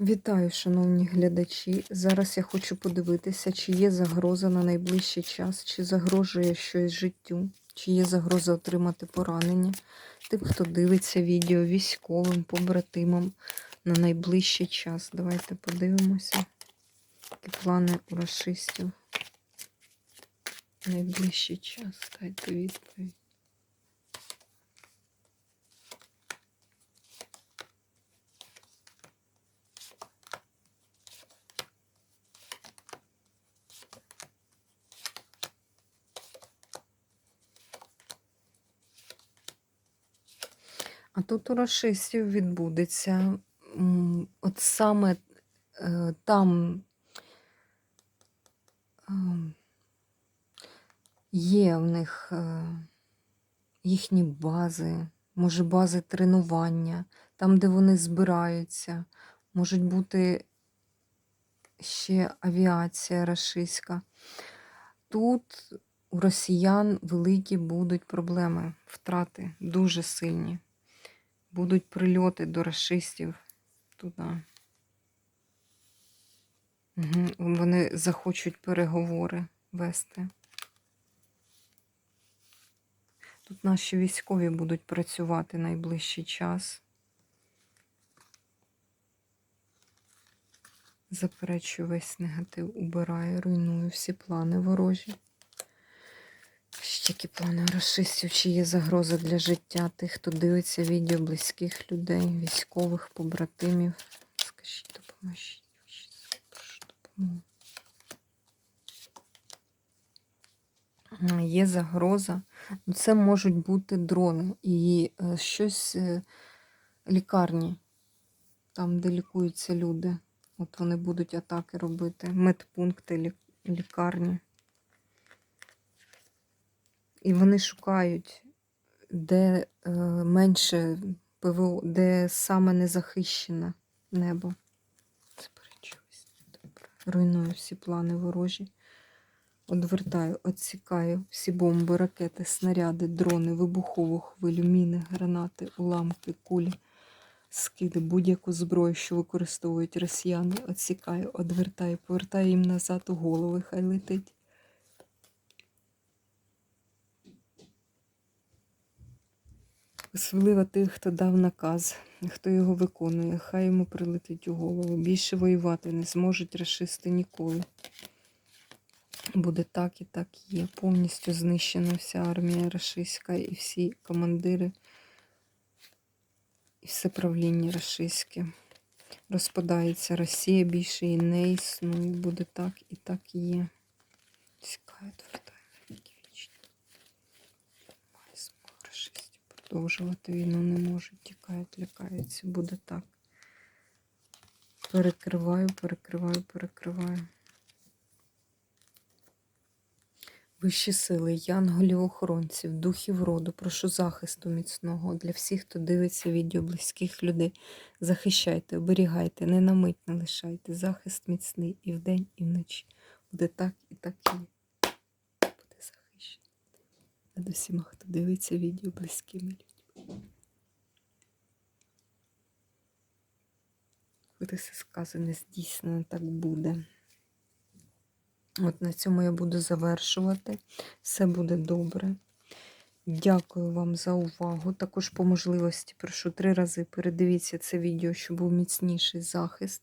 Вітаю, шановні глядачі. Зараз я хочу подивитися, чи є загроза на найближчий час, чи загрожує щось життю, чи є загроза отримати поранення. Тим, хто дивиться відео військовим, побратимам на найближчий час. Давайте подивимося, які плани у расистів. Найближчий час. Дайте відповідь. А тут у расистів відбудеться от саме е, там е, є в них е, їхні бази, може бази тренування, там, де вони збираються, можуть бути ще авіація рашистська. Тут у росіян великі будуть проблеми, втрати дуже сильні. Будуть прильоти до расистів туди. Вони захочуть переговори вести. Тут наші військові будуть працювати найближчий час. Заперечую весь негатив, убираю, руйную всі плани ворожі. Які плани у чи є загроза для життя тих, хто дивиться відео близьких людей, військових, побратимів. Скажіть, допоможіть. Прошу допомогу. Є загроза. Це можуть бути дрони і е, щось е, лікарні, там, де лікуються люди. От вони будуть атаки робити, медпункти, лікарні. І вони шукають, де е, менше ПВО, де саме незахищене небо. Заперечуюсь. Добре. Руйную всі плани ворожі. Одвертаю, відсікаю всі бомби, ракети, снаряди, дрони, вибухову хвилю, міни, гранати, уламки, кулі, скиди, будь-яку зброю, що використовують росіяни. Відсікаю, одвертаю, повертаю їм назад у голови, хай летить. Особливо тих, хто дав наказ, хто його виконує, хай йому прилетить у голову. Більше воювати не зможуть расисти ніколи. Буде так і так є. Повністю знищена вся армія рашистська і всі командири, і все правління рашистське. Розпадається Росія, більше і не існує. Буде так і так є. Цікаво, продовжувати війну не можуть, тікають, лякаються. Буде так. Перекриваю, перекриваю, перекриваю. Вищі сили, янголів охоронців, духів роду, прошу захисту міцного для всіх, хто дивиться відео близьких людей. Захищайте, оберігайте, не на мить не лишайте. Захист міцний і вдень, і вночі. Буде так і так є. Над усіма, хто дивиться відео близькими людьми. Буде все сказане, здійснено, так буде. От на цьому я буду завершувати. Все буде добре. Дякую вам за увагу. Також по можливості прошу три рази передивіться це відео, щоб був міцніший захист.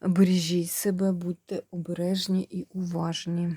Бережіть себе, будьте обережні і уважні.